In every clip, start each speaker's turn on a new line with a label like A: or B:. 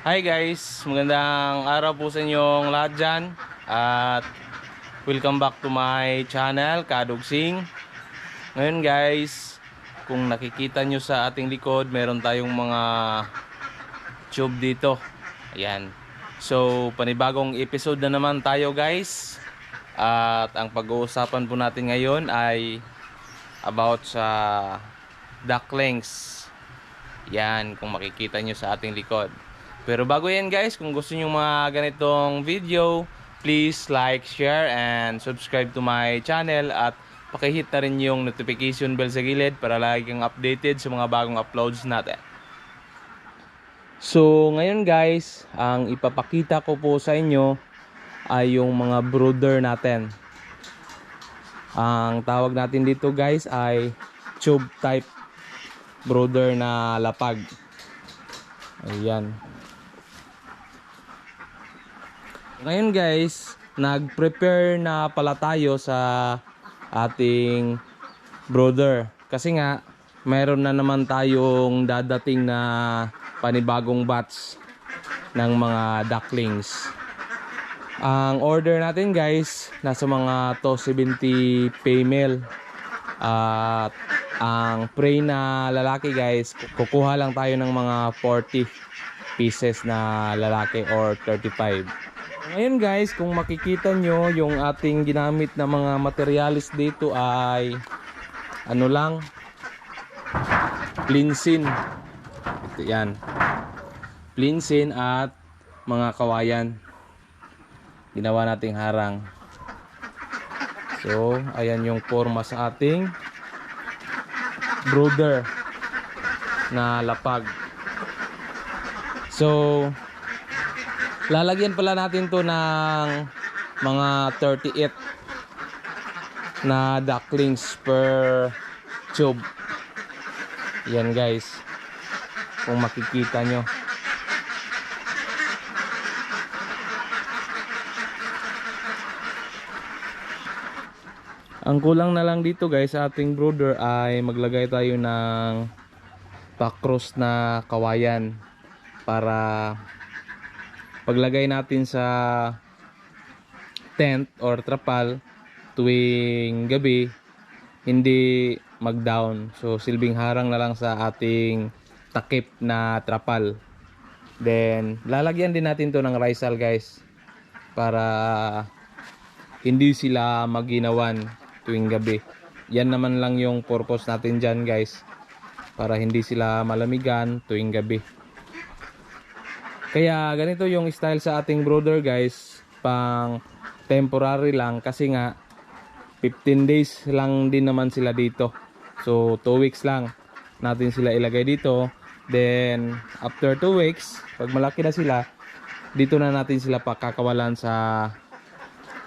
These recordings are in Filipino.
A: Hi guys, magandang araw po sa inyong lahat dyan. At welcome back to my channel, Kadugsing Ngayon guys, kung nakikita nyo sa ating likod Meron tayong mga tube dito. Ayan. So, panibagong episode na naman tayo guys. At ang pag-uusapan po natin ngayon ay About sa ducklings. Yan, kung makikita nyo sa ating likod. Pero bago yan guys, kung gusto nyo mga ganitong video, please like, share, and subscribe to my channel at pakihit na rin yung notification bell sa gilid para lagi kang updated sa mga bagong uploads natin. So ngayon guys, ang ipapakita ko po sa inyo ay yung mga brooder natin. Ang tawag natin dito guys ay tube type brooder na lapag. Ayan. Ngayon guys, nag-prepare na pala tayo sa ating brooder. Kasi nga, meron na naman tayong dadating na panibagong batch ng mga ducklings. Ang order natin guys, nasa mga 270 female. At ang prey na lalaki guys, kukuha lang tayo ng mga 40 pieces na lalaki or 35. Ngayon guys, kung makikita nyo, yung ating ginamit na mga materialis dito ay ano lang, plinsin. Ito yan. Plinsin at mga kawayan. Ginawa nating harang. So, ayan yung forma sa ating brooder na lapag. So, lalagyan pala natin to ng mga 38 na ducklings per tube. Yan guys. Kung makikita nyo. Ang kulang na lang dito guys ating brooder ay maglagay tayo ng pakros na kawayan para paglagay natin sa tent or trapal tuwing gabi hindi mag-down. So silbing harang na lang sa ating takip na trapal. Then lalagyan din natin to ng risal guys para hindi sila maginawan tuwing gabi. Yan naman lang yung purpose natin dyan guys. Para hindi sila malamigan tuwing gabi. Kaya ganito yung style sa ating brooder guys. Pang temporary lang kasi nga 15 days lang din naman sila dito. So 2 weeks lang natin sila ilagay dito. Then after 2 weeks, pag malaki na sila, dito na natin sila pakakawalan sa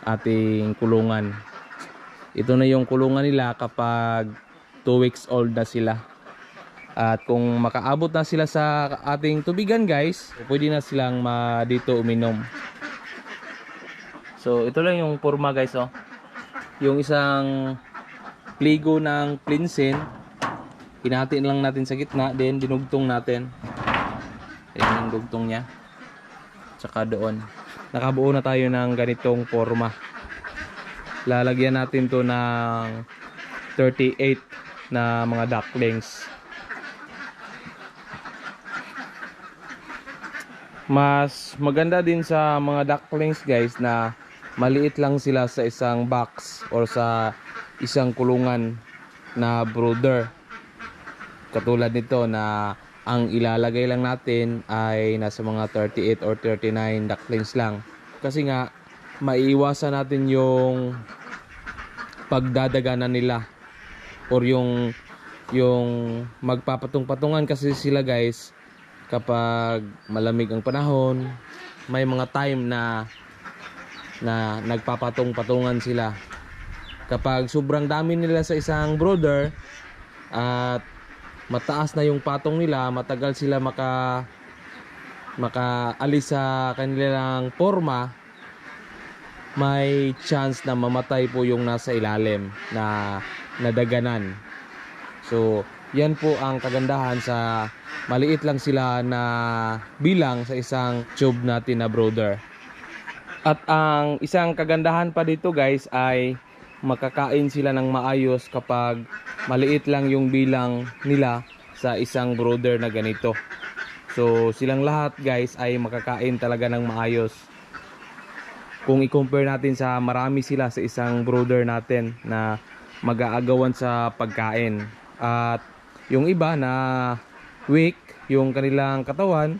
A: ating kulungan. Ito na yung kulungan nila kapag 2 weeks old na sila. At kung makaabot na sila sa ating tubigan guys, pwede na silang ma dito uminom. So ito lang yung forma guys oh. Yung isang pligo ng plinsin, hinahatiin lang natin sa gitna, then dinugtong natin. Ayan yung dugtong niya. Tsaka doon. Nakabuo na tayo ng ganitong forma lalagyan natin to ng 38 na mga ducklings mas maganda din sa mga ducklings guys na maliit lang sila sa isang box or sa isang kulungan na brooder. Katulad nito na ang ilalagay lang natin ay nasa mga 38 or 39 ducklings lang. Kasi nga maiiwasan natin yung pagdadaganan nila or yung yung magpapatung-patungan kasi sila guys kapag malamig ang panahon may mga time na na nagpapatung-patungan sila kapag sobrang dami nila sa isang brooder at mataas na yung patong nila matagal sila maka makaalis sa kanilang forma may chance na mamatay po yung nasa ilalim na nadaganan. So, yan po ang kagandahan sa maliit lang sila na bilang sa isang tube natin na brother. At ang isang kagandahan pa dito guys ay makakain sila ng maayos kapag maliit lang yung bilang nila sa isang brother na ganito. So silang lahat guys ay makakain talaga ng maayos. Kung i-compare natin sa marami sila sa isang brother natin na mag-aagawan sa pagkain. At yung iba na weak yung kanilang katawan,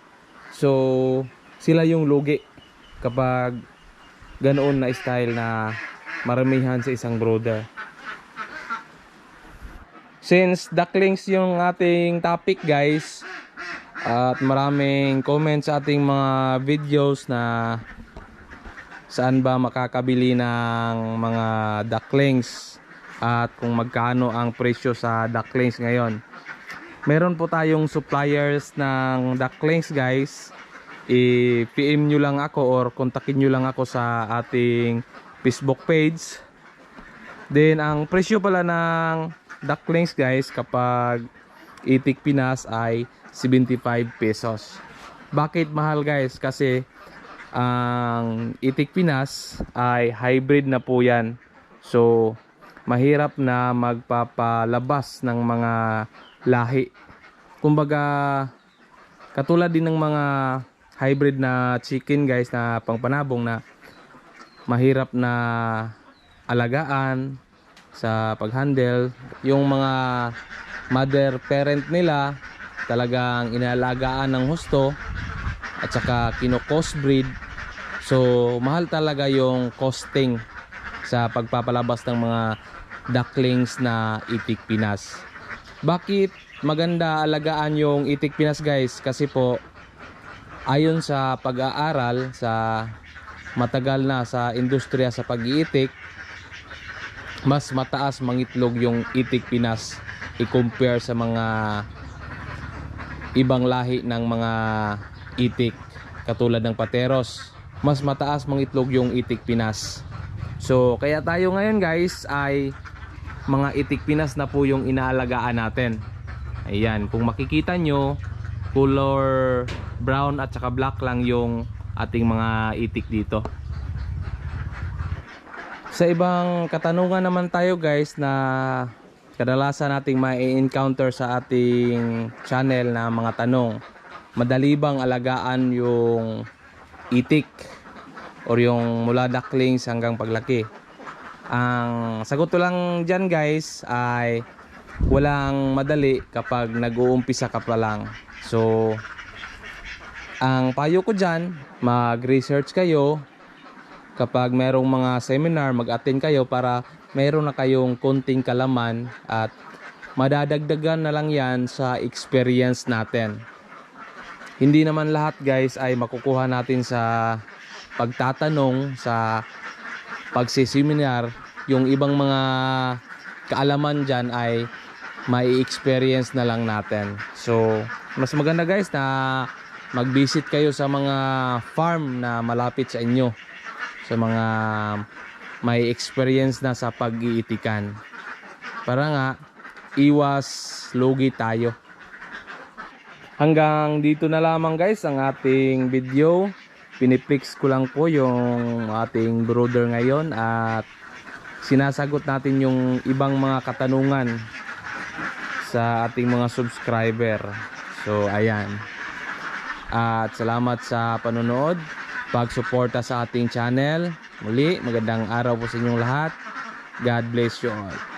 A: so sila yung lugi kapag ganoon na style na maramihan sa isang brother. Since ducklings yung ating topic guys, at maraming comments sa ating mga videos na saan ba makakabili ng mga ducklings at kung magkano ang presyo sa ducklings ngayon. Meron po tayong suppliers ng ducklings guys. I-PM nyo lang ako or kontakin nyo lang ako sa ating Facebook page. Then ang presyo pala ng ducklings guys kapag itik Pinas ay 75 pesos. Bakit mahal guys? Kasi ang itik Pinas ay hybrid na po yan. So mahirap na magpapalabas ng mga lahi. Kumbaga katulad din ng mga hybrid na chicken guys na pangpanabong na mahirap na alagaan sa paghandle. Yung mga mother parent nila talagang inaalagaan ng husto at saka kino-crossbreed. So mahal talaga yung costing sa pagpapalabas ng mga ducklings na itik Pinas. Bakit maganda alagaan yung itik Pinas guys? Kasi po ayon sa pag-aaral sa matagal na sa industriya sa pag-iitik mas mataas mangitlog yung itik Pinas i-compare sa mga ibang lahi ng mga itik katulad ng pateros mas mataas mangitlog yung itik Pinas so kaya tayo ngayon guys ay mga itik Pinas na po yung inaalagaan natin ayan kung makikita nyo color brown at saka black lang yung ating mga itik dito sa ibang katanungan naman tayo guys na kadalasan nating mai-encounter sa ating channel na mga tanong. Madali bang alagaan yung itik or yung mula ducklings hanggang paglaki? Ang sagot ko lang dyan guys ay walang madali kapag nag-uumpisa ka pa lang. So, ang payo ko dyan, mag-research kayo, kapag merong mga seminar, mag-attend kayo para meron na kayong konting kalaman at madadagdagan na lang yan sa experience natin. Hindi naman lahat guys ay makukuha natin sa pagtatanong sa pagsiseminar. Yung ibang mga kaalaman dyan ay may experience na lang natin. So, mas maganda guys na mag-visit kayo sa mga farm na malapit sa inyo sa mga may experience na sa pag-iitikan para nga iwas lugi tayo hanggang dito na lamang guys ang ating video pinipix ko lang po yung ating brother ngayon at sinasagot natin yung ibang mga katanungan sa ating mga subscriber so ayan at salamat sa panonood pagsuporta sa ating channel. Muli, magandang araw po sa inyong lahat. God bless you all.